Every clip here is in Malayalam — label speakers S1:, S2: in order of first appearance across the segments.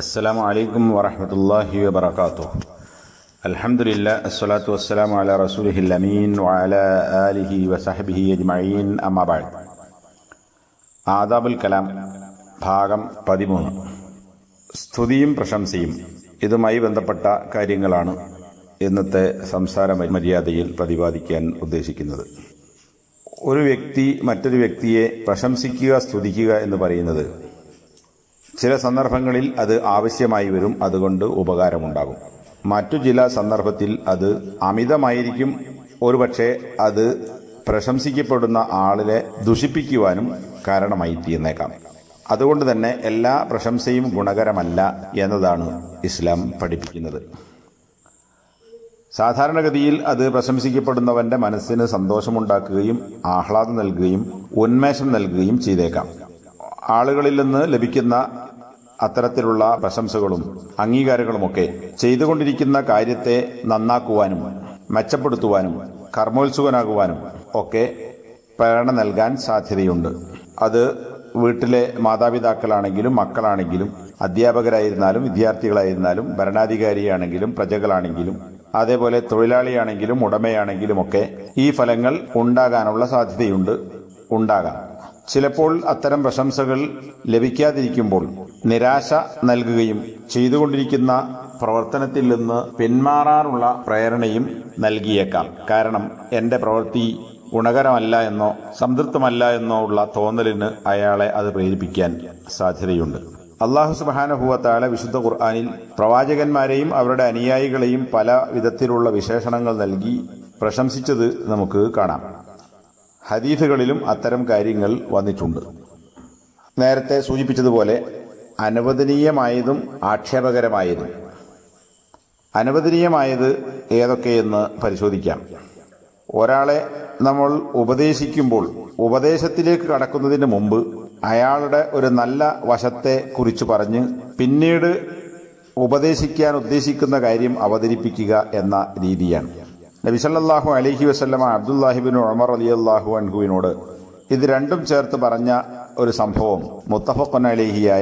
S1: അസ്സലാമു അലൈക്കും വറഹമത്തല്ലാഹി വബർക്കാത്തു അലഹമുല്ല അസ്സലാത്തു വസ്സലാം അല റസൂലിഹിൽ അമീൻ വഅല ആലിഹി വസഹബിഹി അജ്മഈൻ അമ്മാബാഴ് ആദാബുൽ കലാം ഭാഗം പതിമൂന്ന്. സ്തുതിയും പ്രശംസയും ഇതുമായി ബന്ധപ്പെട്ട കാര്യങ്ങളാണ് ഇന്നത്തെ സംസാര മര്യാദയിൽ പ്രതിപാദിക്കാൻ ഉദ്ദേശിക്കുന്നത്. ഒരു വ്യക്തി മറ്റൊരു വ്യക്തിയെ പ്രശംസിക്കുക സ്തുതിക്കുക എന്ന് പറയുന്നത് ചില സന്ദർഭങ്ങളിൽ അത് ആവശ്യമായി വരും അതുകൊണ്ട് ഉപകാരമുണ്ടാകും. മറ്റു ചില സന്ദർഭത്തിൽ അത് അമിതമായിരിക്കും. ഒരുപക്ഷെ അത് പ്രശംസിക്കപ്പെടുന്ന ആളിനെ ദുഷിപ്പിക്കുവാനും കാരണമായി തീർന്നേക്കാം. അതുകൊണ്ട് തന്നെ എല്ലാ പ്രശംസയും ഗുണകരമല്ല എന്നതാണ് ഇസ്ലാം പഠിപ്പിക്കുന്നത്. സാധാരണഗതിയിൽ അത് പ്രശംസിക്കപ്പെടുന്നവന്റെ മനസ്സിന് സന്തോഷമുണ്ടാക്കുകയും ആഹ്ലാദം നൽകുകയും ഉന്മേഷം നൽകുകയും ചെയ്തേക്കാം. ആളുകളിൽ നിന്ന് ലഭിക്കുന്ന അത്തരത്തിലുള്ള പ്രശംസകളും അംഗീകാരങ്ങളുമൊക്കെ ചെയ്തുകൊണ്ടിരിക്കുന്ന കാര്യത്തെ നന്നാക്കുവാനും മെച്ചപ്പെടുത്തുവാനും കർമ്മോത്സുകനാകുവാനും ഒക്കെ പ്രേരണ നൽകാൻ സാധ്യതയുണ്ട്. അത് വീട്ടിലെ മാതാപിതാക്കളാണെങ്കിലും മക്കളാണെങ്കിലും അധ്യാപകരായിരുന്നാലും വിദ്യാർത്ഥികളായിരുന്നാലും ഭരണാധികാരിയാണെങ്കിലും പ്രജകളാണെങ്കിലും അതേപോലെ തൊഴിലാളിയാണെങ്കിലും ഉടമയാണെങ്കിലും ഒക്കെ ഈ ഫലങ്ങൾ ഉണ്ടാകാനുള്ള സാധ്യതയുണ്ട്. ഉണ്ടാകാം. ചിലപ്പോൾ അത്തരം പ്രശംസകൾ ലഭിക്കാതിരിക്കുമ്പോൾ നിരാശ നൽകുകയും ചെയ്തുകൊണ്ടിരിക്കുന്ന പ്രവർത്തനത്തിൽ നിന്ന് പിന്മാറാനുള്ള പ്രേരണയും നൽകിയേക്കാം. കാരണം എന്റെ പ്രവൃത്തി ഗുണകരമല്ല എന്നോ സംതൃപ്തമല്ല എന്നോ ഉള്ള തോന്നലിന് അയാളെ അത് പ്രേരിപ്പിക്കാൻ സാധ്യതയുണ്ട്. അള്ളാഹു സുബാനഹുവത്താല വിശുദ്ധ ഖുർആാനിൽ പ്രവാചകന്മാരെയും അവരുടെ അനുയായികളെയും പല വിധത്തിലുള്ള വിശേഷണങ്ങൾ നൽകി പ്രശംസിച്ചത് നമുക്ക് കാണാം. ഹദീഫുകളിലും അത്തരം കാര്യങ്ങൾ വന്നിട്ടുണ്ട്. നേരത്തെ സൂചിപ്പിച്ചതുപോലെ അനുവദനീയമായതും ആക്ഷേപകരമായതും. അനുവദനീയമായത് ഏതൊക്കെയെന്ന് പരിശോധിക്കാം. ഒരാളെ നമ്മൾ ഉപദേശിക്കുമ്പോൾ ഉപദേശത്തിലേക്ക് കടക്കുന്നതിന് മുമ്പ് അയാളുടെ ഒരു നല്ല വശത്തെ കുറിച്ച് പറഞ്ഞ് പിന്നീട് ഉപദേശിക്കാൻ ഉദ്ദേശിക്കുന്ന കാര്യം അവതരിപ്പിക്കുക എന്ന രീതിയാണ്. നബിസല്ലാഹു അലഹി വസ്ലമ അബ്ദുല്ലാഹിബിൻ ഉമർ അലി അള്ളാഹു അൻഹുവിനോട് ഇത് രണ്ടും ചേർത്ത് പറഞ്ഞ ഒരു സംഭവം മുത്തഫഖുൻ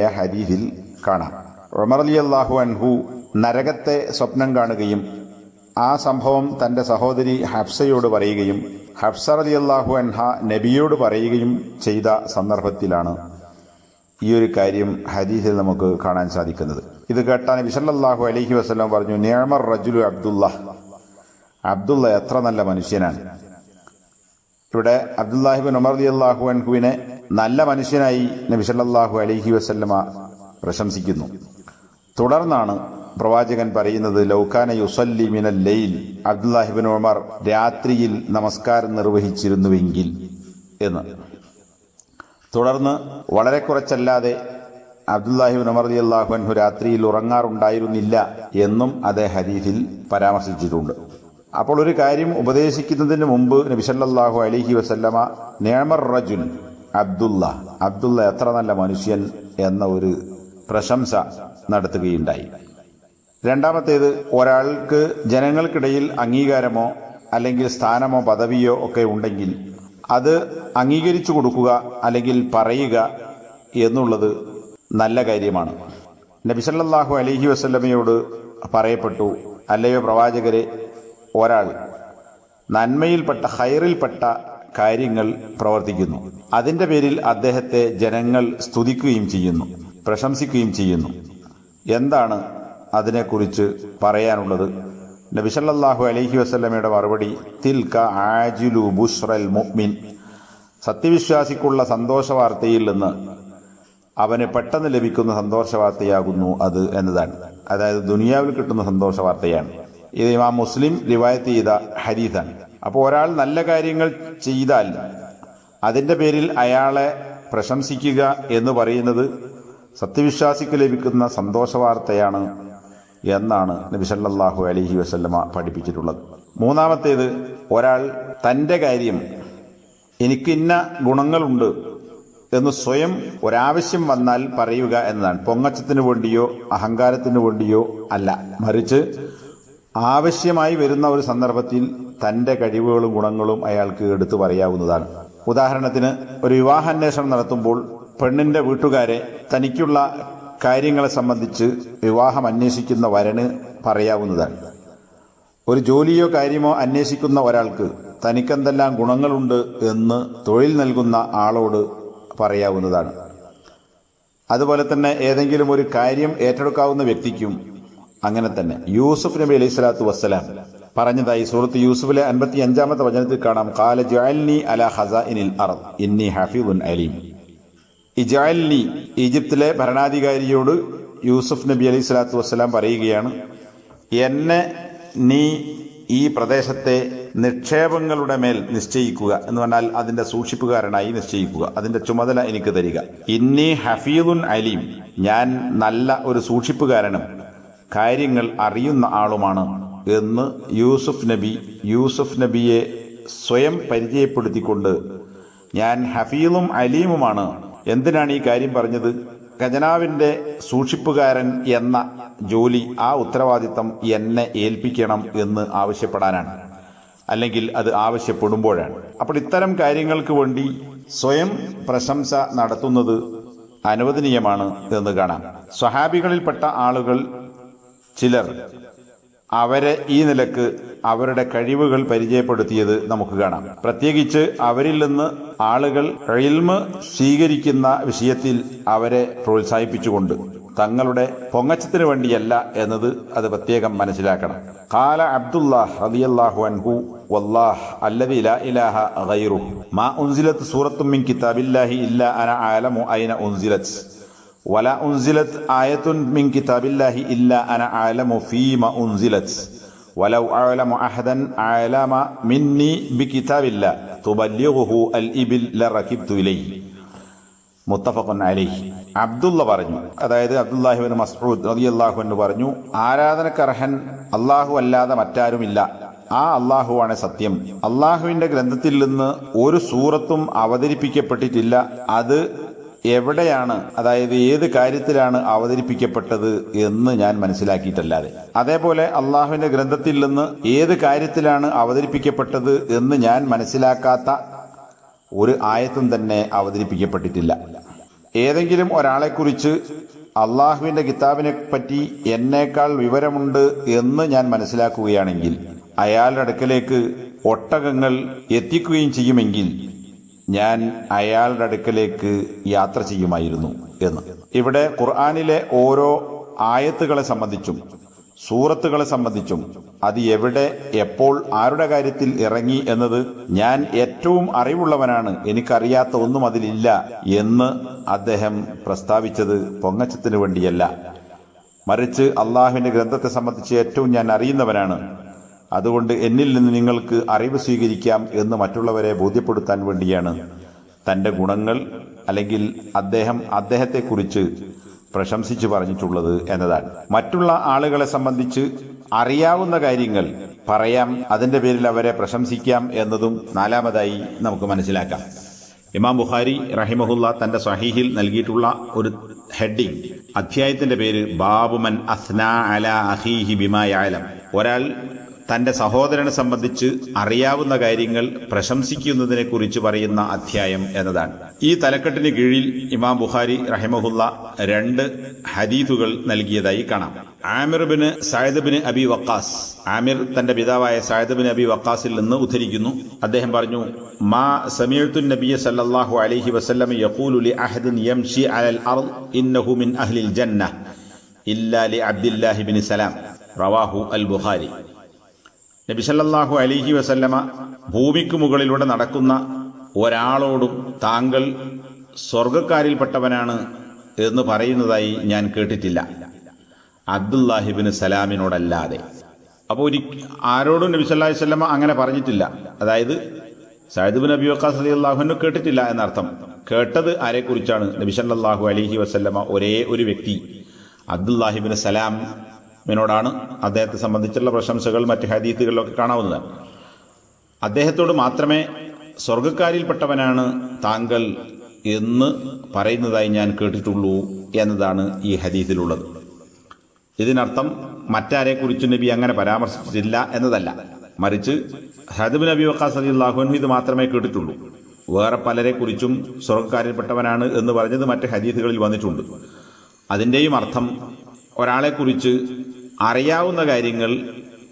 S1: ഹദീദിൽ കാണാം. ഉമർ അലി അള്ളാഹു അൻഹു നരകത്തെ സ്വപ്നം കാണുകയും ആ സംഭവം തന്റെ സഹോദരി ഹഫ്സയോട് പറയുകയും ഹഫ്സ അലി അള്ളാഹു അൻഹ നബിയോട് പറയുകയും ചെയ്ത സന്ദർഭത്തിലാണ് ഈ ഒരു കാര്യം ഹദീസിൽ നമുക്ക് കാണാൻ സാധിക്കുന്നത്. ഇത് കേട്ടാൻ വിസല്ലാഹു അലഹി വസ്ലം പറഞ്ഞു നിയമർ റജുലു അബ്ദുല്ല. അബ്ദുള്ള എത്ര നല്ല മനുഷ്യനാണ്. ഇവിടെ അബ്ദുല്ലാഹിബിൻ ഉമർ അലി അള്ളാഹു അൻഹുവിനെ നല്ല മനുഷ്യനായി നബി സല്ലല്ലാഹു അലൈഹി വസല്ലമ പ്രശംസിക്കുന്നു. തുടർന്നാണ് പ്രവാചകൻ പറയുന്നത് ലൗക്കാന യുസല്ലി മിനൽ ലൈൽ. അബ്ദുല്ലാഹിബിൻ ഉമർ രാത്രിയിൽ നമസ്കാരം നിർവഹിച്ചിരുന്നുവെങ്കിൽ എന്ന്. തുടർന്ന് വളരെ കുറച്ചല്ലാതെ അബ്ദുല്ലാഹിബിൻ ഉമർ അലി അള്ളാഹു അൻഹു രാത്രിയിൽ ഉറങ്ങാറുണ്ടായിരുന്നില്ല എന്നും അതേ ഹദീസിൽ പരാമർശിച്ചിട്ടുണ്ട്. അപ്പോൾ ഒരു കാര്യം ഉപദേശിക്കുന്നതിന് മുമ്പ് നബിസല്ലാഹു അലഹി വസല്ലമ നേമർ റജുൽ അബ്ദുള്ള. അബ്ദുള്ള എത്ര നല്ല മനുഷ്യൻ എന്ന ഒരു പ്രശംസ നടത്തുകയുണ്ടായി. രണ്ടാമത്തേത് ഒരാൾക്ക് ജനങ്ങൾക്കിടയിൽ അംഗീകാരമോ അല്ലെങ്കിൽ സ്ഥാനമോ പദവിയോ ഒക്കെ ഉണ്ടെങ്കിൽ അത് അംഗീകരിച്ചു കൊടുക്കുക അല്ലെങ്കിൽ പറയുക എന്നുള്ളത് നല്ല കാര്യമാണ്. നബിസല്ലാഹു അലഹി വസ്ലമയോട് പറയപ്പെട്ടു അല്ലയോ പ്രവാചകരെ ഒരാൾ നന്മയിൽപ്പെട്ട ഹൈറിൽപ്പെട്ട കാര്യങ്ങൾ പ്രവർത്തിക്കുന്നു. അതിന്റെ പേരിൽ അദ്ദേഹത്തെ ജനങ്ങൾ സ്തുതിക്കുകയും ചെയ്യുന്നു പ്രശംസിക്കുകയും ചെയ്യുന്നു. എന്താണ് അതിനെക്കുറിച്ച് പറയാനുള്ളത്? നബിസല്ലാഹു അലഹി വസ്ലമയുടെ മറുപടി തിൽക ആജുലു ബുഷ്റൽ മുഹ്മിൻ സത്യവിശ്വാസിക്കുള്ള സന്തോഷ വാർത്തയിൽ നിന്ന് അവന് പെട്ടെന്ന് ലഭിക്കുന്ന സന്തോഷ വാർത്തയാകുന്നു അത് എന്നതാണ്. അതായത് ദുനിയാവിൽ കിട്ടുന്ന സന്തോഷ വാർത്തയാണ് ഇത് ഇമാം മുസ്ലിം റിവായത്ത് ചെയ്ത ഹരീതാണ് അപ്പോൾ ഒരാൾ നല്ല കാര്യങ്ങൾ ചെയ്താൽ അതിന്റെ പേരിൽ അയാളെ പ്രശംസിക്കുക എന്ന് പറയുന്നത് സത്യവിശ്വാസിക്ക് ലഭിക്കുന്ന സന്തോഷവാർത്തയാണ് എന്നാണ് നബി സല്ലല്ലാഹു അലൈഹി വസല്ലമ പഠിപ്പിച്ചിട്ടുള്ളത്. മൂന്നാമത്തേത് ഒരാൾ തന്റെ കാര്യം എനിക്കിന്ന ഗുണങ്ങളുണ്ട് എന്ന് സ്വയം ഒരാവശ്യം വന്നാൽ പറയുക എന്നതാണ്. പൊങ്ങച്ചത്തിന് വേണ്ടിയോ അഹങ്കാരത്തിന് വേണ്ടിയോ അല്ല. മറിച്ച് ആവശ്യമായി വരുന്ന ഒരു സന്ദർഭത്തിൽ തന്റെ കഴിവുകളും ഗുണങ്ങളും അയാൾക്ക് എടുത്തു പറയാവുന്നതാണ്. ഉദാഹരണത്തിന് ഒരു വിവാഹാന്വേഷണം നടത്തുമ്പോൾ പെണ്ണിന്റെ വീട്ടുകാരെ തനിക്കുള്ള കാര്യങ്ങളെ സംബന്ധിച്ച് വിവാഹം അന്വേഷിക്കുന്ന വരന് പറയാവുന്നതാണ്. ഒരു ജോലിയോ കാര്യമോ അന്വേഷിക്കുന്ന ഒരാൾക്ക് തനിക്കെന്തെല്ലാം ഗുണങ്ങളുണ്ട് എന്ന് തൊഴിൽ നൽകുന്ന ആളോട് പറയാവുന്നതാണ്. അതുപോലെ തന്നെ ഏതെങ്കിലും ഒരു കാര്യം ഏറ്റെടുക്കാവുന്ന വ്യക്തിക്കും അങ്ങനെ തന്നെ. യൂസുഫ് നബി അലൈഹി സ്വലാത്തു വസ്സലാം പറഞ്ഞതായി സൂറത്ത് യൂസുഫിലെ അൻപത്തി അഞ്ചാമത്തെ വചനത്തിൽ കാണാം. കാല ജഅൽനി അല ഹസ ഇനിൽ ഇന്നി ഹഫീദുൻ അലീം. ഇജാൽനി ഈജിപ്തിലെ ഭരണാധികാരിയോട് യൂസുഫ് നബി അലൈഹി സ്വലാത്തു വസ്സലാം പറയുകയാണ് എന്നെ നീ ഈ പ്രദേശത്തെ നിക്ഷേപങ്ങളുടെ മേൽ നിശ്ചയിക്കുക എന്ന് പറഞ്ഞാൽ അതിന്റെ സൂക്ഷിപ്പുകാരനായി നിശ്ചയിക്കുക. അതിന്റെ ചുമതല എനിക്ക് തരിക. ഇന്നി ഹഫീദുൻ അലീം. ഞാൻ നല്ല ഒരു സൂക്ഷിപ്പുകാരനും കാര്യങ്ങൾ അറിയുന്ന ആളുമാണ്. എന്ന് യൂസുഫ് നബി യൂസുഫ് നബിയെ സ്വയം പരിചയപ്പെടുത്തിക്കൊണ്ട് ഞാൻ ഹഫീലും അലീമുമാണ്. എന്തിനാണ് ഈ കാര്യം പറഞ്ഞത്? ഖജനാവിന്റെ സൂക്ഷിപ്പുകാരൻ എന്ന ജോലി ആ ഉത്തരവാദിത്തം എന്നെ ഏൽപ്പിക്കണം എന്ന് ആവശ്യപ്പെടാനാണ്. അല്ലെങ്കിൽ അത് ആവശ്യപ്പെടുമ്പോഴാണ്. അപ്പോൾ ഇത്തരം കാര്യങ്ങൾക്ക് വേണ്ടി സ്വയം പ്രശംസ നടത്തുന്നത് അനുവദനീയമാണ് എന്ന് കാണാം. സ്വഹാബികളിൽപ്പെട്ട ആളുകൾ ചിലർ അവരെ ഈ നിലയ്ക്ക് അവരുടെ കഴിവുകൾ പരിചയപ്പെടുത്തിയത് നമുക്ക് കാണാം. പ്രത്യേകിച്ച് അവരിൽ നിന്ന് ആളുകൾ ഇൽമ് സ്വീകരിക്കുന്ന വിഷയത്തിൽ അവരെ പ്രോത്സാഹിപ്പിച്ചുകൊണ്ട് തങ്ങളുടെ പൊങ്ങച്ചത്തിന് വേണ്ടിയല്ല എന്നത് അത് പ്രത്യേകം മനസ്സിലാക്കണം. കാല അബ്ദുല്ലാഹ് റളിയല്ലാഹു അൻഹു വല്ലാഹ് ഇലാഹ മാ ഉൻസിലത്ത് സൂറത്തും മിൻ കിതാബില്ലാഹി ഇല്ല അന ആലമു ഐന ഉൻസിലത്ത്. ولا أنزلت آية من كتاب الله إلا أنا أعلم فيما أنزلت ولو أعلم أحدا أعلم مني بكتاب الله تبلغه الإبل لركبت إليه മുത്തഫഖുൻ അലൈഹി അബ്ദുള്ള പറഞ്ഞു അതായത് അബ്ദുല്ലാഹിബിൻ മസ്ഊദ് റളിയല്ലാഹു അൻഹു പറഞ്ഞു ആരാധനക്കർഹൻ അള്ളാഹു അല്ലാതെ മറ്റാരുമില്ല ആ അള്ളാഹുവാണ് സത്യം അള്ളാഹുവിന്റെ ഗ്രന്ഥത്തിൽ നിന്ന് ഒരു സൂറത്തും അവതരിപ്പിക്കപ്പെട്ടിട്ടില്ല അത് എവിടെയാണ് അതായത് ഏത് കാര്യത്തിലാണ് അവതരിപ്പിക്കപ്പെട്ടത് എന്ന് ഞാൻ മനസ്സിലാക്കിയിട്ടല്ലാതെ. അതേപോലെ അള്ളാഹുവിന്റെ ഗ്രന്ഥത്തിൽ നിന്ന് ഏത് കാര്യത്തിലാണ് അവതരിപ്പിക്കപ്പെട്ടത് എന്ന് ഞാൻ മനസ്സിലാക്കാത്ത ഒരു ആയത്തും തന്നെ അവതരിപ്പിക്കപ്പെട്ടിട്ടില്ല. ഏതെങ്കിലും ഒരാളെക്കുറിച്ച് അള്ളാഹുവിന്റെ കിതാബിനെ പറ്റി എന്നേക്കാൾ വിവരമുണ്ട് എന്ന് ഞാൻ മനസ്സിലാക്കുകയാണെങ്കിൽ അയാളുടെ അടുക്കലേക്ക് ഒട്ടകങ്ങൾ എത്തിക്കുകയും ചെയ്യുമെങ്കിൽ ഞാൻ അയാളുടെ അടുക്കലേക്ക് യാത്ര ചെയ്യുമായിരുന്നു എന്ന്. ഇവിടെ ഖുർആാനിലെ ഓരോ ആയത്തുകളെ സംബന്ധിച്ചും സൂറത്തുകളെ സംബന്ധിച്ചും അത് എവിടെ എപ്പോൾ ആരുടെ കാര്യത്തിൽ ഇറങ്ങി എന്നത് ഞാൻ ഏറ്റവും അറിവുള്ളവനാണ്. എനിക്കറിയാത്ത ഒന്നും അതിലില്ല എന്ന് അദ്ദേഹം പ്രസ്താവിച്ചത് പൊങ്ങച്ചത്തിനു വേണ്ടിയല്ല. മറിച്ച് അള്ളാഹുവിന്റെ ഗ്രന്ഥത്തെ സംബന്ധിച്ച് ഏറ്റവും ഞാൻ അറിയുന്നവനാണ്. അതുകൊണ്ട് എന്നിൽ നിന്ന് നിങ്ങൾക്ക് അറിവ് സ്വീകരിക്കാം എന്ന് മറ്റുള്ളവരെ ബോധ്യപ്പെടുത്താൻ വേണ്ടിയാണ്. തന്റെ ഗുണങ്ങൾ അല്ലെങ്കിൽ അദ്ദേഹം അദ്ദേഹത്തെക്കുറിച്ച് പ്രശംസിച്ചു പറഞ്ഞിട്ടുള്ളത് എന്നതാണ്. മറ്റുള്ള ആളുകളെ സംബന്ധിച്ച് അറിയാവുന്ന കാര്യങ്ങൾ പറയാം അതിന്റെ പേരിൽ അവരെ പ്രശംസിക്കാം എന്നതും നാലാമതായി നമുക്ക് മനസ്സിലാക്കാം. ഇമാം ബുഖാരി റഹിമഹുല്ല തന്റെ സഹീഹിൽ നൽകിയിട്ടുള്ള ഒരു ഹെഡിങ് അധ്യായത്തിന്റെ പേര് ബാബുമൻ അസ്നാ അല അഹീഹി ബിമായാലം ഒരാൾ തന്റെ സഹോദരനെ സംബന്ധിച്ച് അറിയാവുന്ന കാര്യങ്ങൾ പ്രശംസിക്കുന്നതിനെ കുറിച്ച് പറയുന്ന അധ്യായം എന്നതാണ്. ഈ തലക്കെട്ടിന് കീഴിൽ ഇമാം ബുഖാരി റഹിമഹുല്ല രണ്ട് ഹദീഫുകൾ നൽകിയതായി കാണാം. Amir bin Abi Waqqas. Amir തന്റെ പിതാവായ സായദ് അബി വക്കാസിൽ നിന്ന് ഉദ്ധരിക്കുന്നു. അദ്ദേഹം പറഞ്ഞു മാ സമീഅത്തു നബിയ സല്ലല്ലാഹു അലൈഹി വസല്ലം യഖൂലു ലി അഹദിൻ യംശി അലൽ അർദ് ഇന്നഹു മിൻ അഹ്ലിൽ ജന്ന ഇല്ലാ ലി അബ്ദുല്ലാഹി ബിൻ സലാം. റവാഹു അൽ ബുഖാരി. നബി അലിഹി വസല്ലമ ഭൂമിക്ക് മുകളിലൂടെ നടക്കുന്ന ഒരാളോടും താങ്കൾ സ്വർഗക്കാരിൽപ്പെട്ടവനാണ് എന്ന് പറയുന്നതായി ഞാൻ കേട്ടിട്ടില്ല. അബ്ദുല്ലാഹിബിന് സലാമിനോടല്ലാതെ. അപ്പോൾ ഒരു ആരോടും നബി വസല്ലമ അങ്ങനെ പറഞ്ഞിട്ടില്ല. അതായത് സയ്യിദ് നബി വക്കാസ് അലി റളിയല്ലാഹു കേട്ടിട്ടില്ല എന്നർത്ഥം. കേട്ടത് ആരെക്കുറിച്ചാണ്? നബി സല്ലല്ലാഹു അലൈഹി വസല്ലമ ഒരേ ഒരു വ്യക്തി അബ്ദുല്ലാഹിബിന് സലാം മിനോടാണ് അദ്ദേഹത്തെ സംബന്ധിച്ചുള്ള പ്രശംസകൾ മറ്റ് ഹദീത്തുകളിലൊക്കെ കാണാവുന്നതാണ് അദ്ദേഹത്തോട് മാത്രമേ സ്വർഗക്കാരിൽപ്പെട്ടവനാണ് താങ്കൾ എന്ന് പറയുന്നതായി ഞാൻ കേട്ടിട്ടുള്ളൂ എന്നതാണ് ഈ ഹദീത്തിലുള്ളത്. ഇതിനർത്ഥം മറ്റാരെക്കുറിച്ചും നബി അങ്ങനെ പരാമർശിച്ചിട്ടില്ല എന്നതല്ല. മറിച്ച് ഹദബ് നബി വക്കാസ് അലി അള്ളാഹുനു ഇത് മാത്രമേ കേട്ടിട്ടുള്ളൂ. വേറെ പലരെക്കുറിച്ചും സ്വർഗക്കാരിൽപ്പെട്ടവനാണ് എന്ന് പറഞ്ഞത് മറ്റ് ഹദീസുകളിൽ വന്നിട്ടുണ്ട്. അതിന്റെയും അർത്ഥം ഒരാളെക്കുറിച്ച് അറിയാവുന്ന കാര്യങ്ങൾ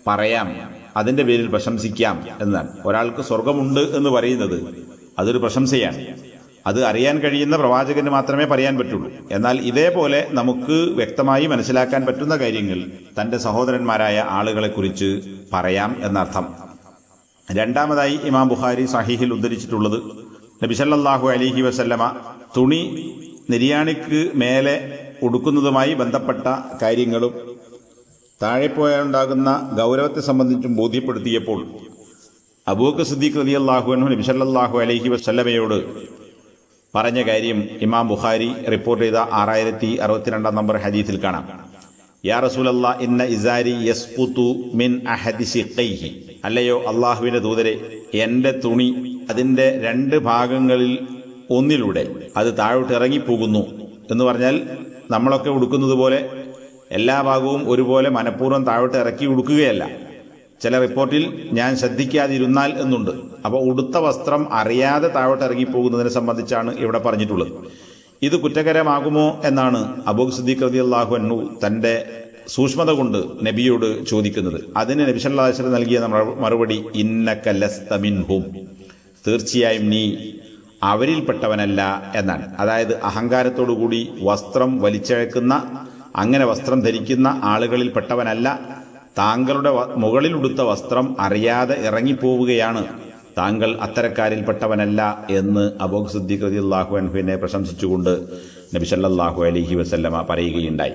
S1: പറയാം. അതിന്റെ പേരിൽ പ്രശംസിക്കാം എന്നാണ്. ഒരാൾക്ക് സ്വർഗമുണ്ട് എന്ന് പറയുന്നത് അതൊരു പ്രശംസയാണ്. അത് അറിയാൻ കഴിയുന്ന പ്രവാചകന് മാത്രമേ പറയാൻ പറ്റുള്ളൂ. എന്നാൽ ഇതേപോലെ നമുക്ക് വ്യക്തമായി മനസ്സിലാക്കാൻ പറ്റുന്ന കാര്യങ്ങൾ തന്റെ സഹോദരന്മാരായ ആളുകളെക്കുറിച്ച് പറയാം എന്നർത്ഥം. രണ്ടാമതായി ഇമാം ബുഖാരി സഹീഹിൽ ഉദ്ധരിച്ചിട്ടുള്ളത് നബിസല്ലാഹു അലിഹി വസല്ലമ തുണി നിര്യാണിക്ക് മേലെ ഉടുക്കുന്നതുമായി ബന്ധപ്പെട്ട കാര്യങ്ങളും താഴെ പോയാലുണ്ടാകുന്ന ഗൗരവത്തെ സംബന്ധിച്ചും ബോധ്യപ്പെടുത്തിയപ്പോൾ അബൂക്ക് സിദ്ദീഖ് റതി അള്ളാഹുനു നബിസല്ലാഹു അലഹി വസ്ല്ലമയോട് പറഞ്ഞ കാര്യം ഇമാം ബുഖാരി റിപ്പോർട്ട് ചെയ്ത ആറായിരത്തി അറുപത്തിരണ്ടാം നമ്പർ ഹദീസിൽ കാണാം. യാ റസൂലല്ല ഇന്ന ഇസാരി യസ്പുതു മിൻ അഹദിസി കൈഹി അല്ലയോ അള്ളാഹുവിന്റെ ദൂതരെ എന്റെ തുണി അതിന്റെ രണ്ട് ഭാഗങ്ങളിൽ ഒന്നിലൂടെ അത് താഴോട്ട് ഇറങ്ങിപ്പോകുന്നു എന്ന് പറഞ്ഞാൽ നമ്മളൊക്കെ ഉടുക്കുന്നത് പോലെ എല്ലാ ഭാഗവും ഒരുപോലെ മനഃപൂർവം താഴോട്ട് ഇറക്കി ഉടുക്കുകയല്ല. ചില റിപ്പോർട്ടിൽ ഞാൻ ശ്രദ്ധിക്കാതിരുന്നാൽ എന്നുണ്ട്. അപ്പോൾ ഉടുത്ത വസ്ത്രം അറിയാതെ താഴോട്ട് ഇറങ്ങിപ്പോകുന്നതിനെ സംബന്ധിച്ചാണ് ഇവിടെ പറഞ്ഞിട്ടുള്ളത്. ഇത് കുറ്റകരമാകുമോ എന്നാണ് അബൂഖ് സിദ്ദീഖ് റതി അള്ളാഹു അന്നു തന്റെ സൂക്ഷ്മത കൊണ്ട് നബിയോട് ചോദിക്കുന്നത്. അതിന് നബി നൽകിയ മറുപടി ഇന്നക്ക ലസ്തമിൻ ഹും തീർച്ചയായും നീ അവരിൽപ്പെട്ടവനല്ല എന്നാണ്. അതായത് അഹങ്കാരത്തോടുകൂടി വസ്ത്രം വലിച്ചഴക്കുന്ന അങ്ങനെ വസ്ത്രം ധരിക്കുന്ന ആളുകളിൽപ്പെട്ടവനല്ല താങ്കളുടെ മുകളിൽ ഉടുത്ത വസ്ത്രം അറിയാതെ ഇറങ്ങിപ്പോവുകയാണ്. താങ്കൾ അത്തരക്കാരിൽപ്പെട്ടവനല്ല എന്ന് അബോഗ് സിദ്ദീഖ് റതി അള്ളാഹു അൻഹുവിനെ പ്രശംസിച്ചുകൊണ്ട് നബിസല്ലാഹു അലഹി വസ്ല്ലമ പറയുകയുണ്ടായി.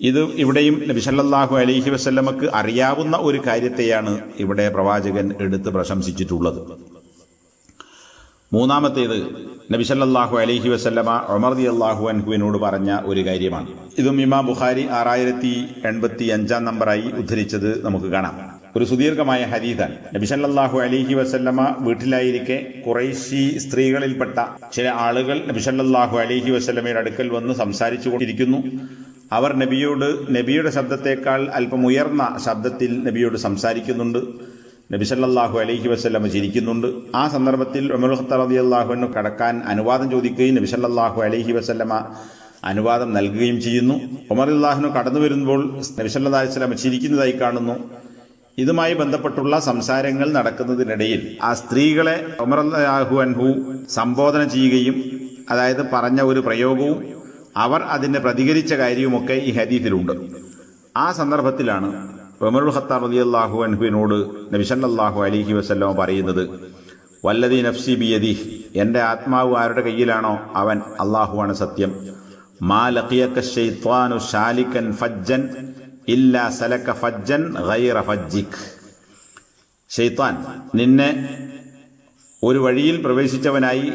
S1: ഇത് ഇവിടെയും നബിസല്ലാഹു അലഹി വസല്ലമക്ക് അറിയാവുന്ന ഒരു കാര്യത്തെയാണ് ഇവിടെ പ്രവാചകൻ എടുത്ത് പ്രശംസിച്ചിട്ടുള്ളത്. മൂന്നാമത്തേത് നബിസല്ലാഹു അലൈഹി വസല്ലമ ഒമർദി അള്ളാഹു അൻഹുവിനോട് പറഞ്ഞ ഒരു കാര്യമാണ്. ഇതും ഇമാം ബുഖാരി ആറായിരത്തി എൺപത്തി അഞ്ചാം നമ്പറായി ഉദ്ധരിച്ചത് നമുക്ക് കാണാം. ഒരു സുദീർഘമായ ഹരീതാണ് നബിസല്ലാഹു അലൈഹി വസല്ലമ വീട്ടിലായിരിക്കെ കുറേശി സ്ത്രീകളിൽപ്പെട്ട ചില ആളുകൾ നബിസല്ലാഹു അലൈഹി വസല്ലമയുടെ അടുക്കൽ വന്ന് സംസാരിച്ചു കൊണ്ടിരിക്കുന്നു. അവർ നബിയോട് നബിയുടെ ശബ്ദത്തേക്കാൾ അല്പം ഉയർന്ന ശബ്ദത്തിൽ നബിയോട് സംസാരിക്കുന്നുണ്ട്. നബി സല്ലല്ലാഹു അലൈഹി വസല്ലമ ചിരിക്കുന്നുണ്ട്. ആ സന്ദർഭത്തിൽ ഉമർ ഖത്താബ് റളിയല്ലാഹുവിന് കടക്കാൻ അനുവാദം ചോദിക്കുകയും നബിസല്ലാഹു അലൈഹി വസല്ലമ അനുവാദം നൽകുകയും ചെയ്യുന്നു. ഉമർ അള്ളാഹുനു കടന്നു വരുമ്പോൾ നബി സല്ലല്ലാഹു അലൈഹി ചിരിക്കുന്നതായി കാണുന്നു. ഇതുമായി ബന്ധപ്പെട്ടുള്ള സംസാരങ്ങൾ നടക്കുന്നതിനിടയിൽ ആ സ്ത്രീകളെ ഉമർ അള്ളാഹു അൻഹു സംബോധന ചെയ്യുകയും അതായത് പറഞ്ഞ ഒരു പ്രയോഗവും അവർ അതിനെ പ്രതികരിച്ച കാര്യവുമൊക്കെ ഈ ഹദീഫിലുണ്ട് ആ സന്ദർഭത്തിലാണ് ഉമറുൽ റതി അള്ളാഹു അൻഹുവിനോട് നബിസല്ലാഹു അലിഹി വസല്ലം പറയുന്നത് വല്ലദീ നഫ്സി ബിയതി എന്റെ ആത്മാവ് ആരുടെ കയ്യിലാണോ അവൻ അള്ളാഹുവാണ് സത്യം. മാ ലഖിയക ശൈത്വാനു ശാലിക്കൻ ഫജ്ജൻ ഇല്ലാ സലക ഫജ്ജൻ ഗൈറ ഫജ്ജിക്. ഷെയ്ത്താൻ നിന്നെ ഒരു വഴിയിൽ പ്രവേശിച്ചവനായി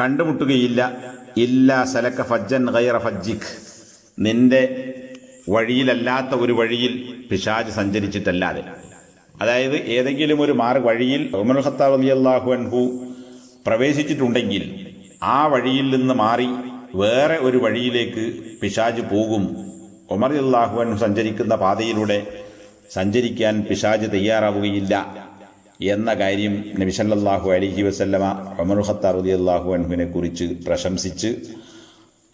S1: കണ്ടുമുട്ടുകയില്ല. ഇല്ലാ സലക്ക ഫജ്ജൻ ഗൈറ ഫജ്ജിഖ് നിന്റെ വഴിയിലല്ലാത്ത ഒരു വഴിയിൽ പിശാജ് സഞ്ചരിച്ചിട്ടല്ലാതെ. അതായത് ഏതെങ്കിലും ഒരു മാർ വഴിയിൽ ഉമർ ഖത്താബ് അള്ളാഹു അൻഹു പ്രവേശിച്ചിട്ടുണ്ടെങ്കിൽ ആ വഴിയിൽ നിന്ന് മാറി വേറെ ഒരു വഴിയിലേക്ക് പിശാജ് പോകും. ഉമർ അള്ളാഹു അൻഹു സഞ്ചരിക്കുന്ന പാതയിലൂടെ സഞ്ചരിക്കാൻ പിശാജ് തയ്യാറാവുകയില്ല എന്ന കാര്യം നബിസല്ലാഹു അലഹി വസല്ലമ ഉമർ ഖത്താർ അലി അള്ളാഹു അൻഹുവിനെ കുറിച്ച് പ്രശംസിച്ച്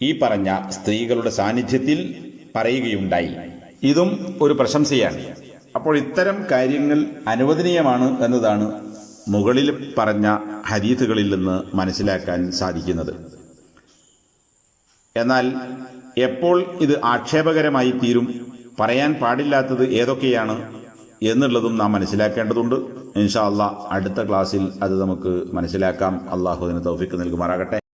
S1: ഈ പറഞ്ഞ സ്ത്രീകളുടെ സാന്നിധ്യത്തിൽ പറയുകയുണ്ടായി. ഇതും ഒരു പ്രശംസയാണ്. അപ്പോൾ ഇത്തരം കാര്യങ്ങൾ അനുവദനീയമാണ് എന്നതാണ് മുകളിൽ പറഞ്ഞ ഹരീത്തുകളിൽ നിന്ന് മനസ്സിലാക്കാൻ സാധിക്കുന്നത്. എന്നാൽ എപ്പോൾ ഇത് ആക്ഷേപകരമായി തീരും പറയാൻ പാടില്ലാത്തത് ഏതൊക്കെയാണ് എന്നുള്ളതും നാം മനസ്സിലാക്കേണ്ടതുണ്ട്. ഇൻഷാ അള്ളാഹ് അടുത്ത ക്ലാസ്സിൽ അത് നമുക്ക് മനസ്സിലാക്കാം. അള്ളാഹുദിന് തൗഫിക്ക് നൽകുമാറാകട്ടെ.